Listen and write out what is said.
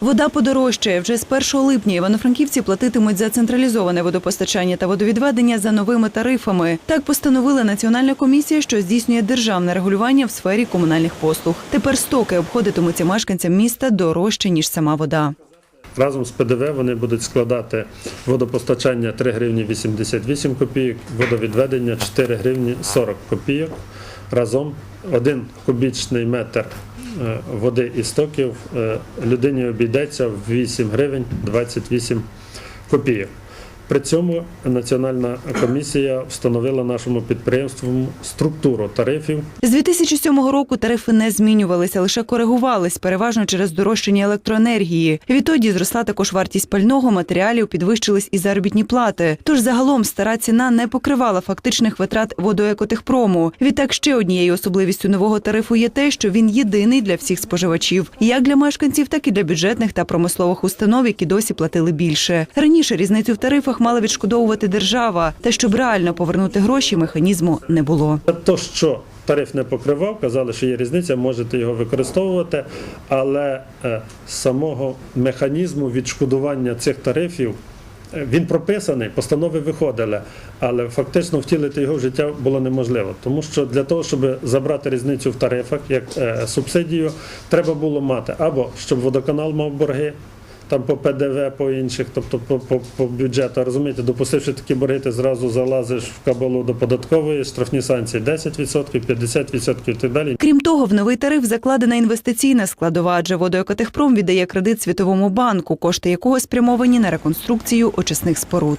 Вода подорожчає. Вже з 1 липня івано-франківці платитимуть за централізоване водопостачання та водовідведення за новими тарифами. Так постановила Національна комісія, що здійснює державне регулювання в сфері комунальних послуг. Тепер стоки обходитимуться мешканцям міста дорожче ніж сама вода. Разом з ПДВ вони будуть складати водопостачання 3 гривні 88 копійок, водовідведення 4 гривні 40 копійок. Разом один кубічний метр води і стоків е, людині обійдеться в 8 гривень 28 копійок. При цьому Національна комісія встановила нашому підприємству структуру тарифів З 2007 року тарифи не змінювалися, лише коригувались, переважно через дорожчання електроенергії. Відтоді зросла також вартість пального, матеріалів, підвищились і заробітні плати. Тож загалом стара ціна не покривала фактичних витрат водоекотехпрому. Відтак ще однією особливістю нового тарифу є те, що він єдиний для всіх споживачів, як для мешканців, так і для бюджетних та промислових установ, які досі платили більше. Раніше різницю в тарифах мала відшкодовувати держава. Та щоб реально повернути гроші, механізму не було. То, що тариф не покривав, казали, що є різниця, можете його використовувати, але е, самого механізму відшкодування цих тарифів. е, Він прописаний, постанови виходили, але фактично втілити його в життя було неможливо. Тому що для того, щоб забрати різницю в тарифах як е, субсидію, треба було мати або щоб водоканал мав борги, там по ПДВ, по інших, тобто по, по, по бюджету. Розумієте, допустивши такі борги, ти зразу залазиш в кабалу до податкової, штрафні санкції 10%, 50% і так далі. Крім того, в новий тариф закладена інвестиційна складова, адже водоекотехпром віддає кредит Світовому банку, кошти якого спрямовані на реконструкцію очисних споруд.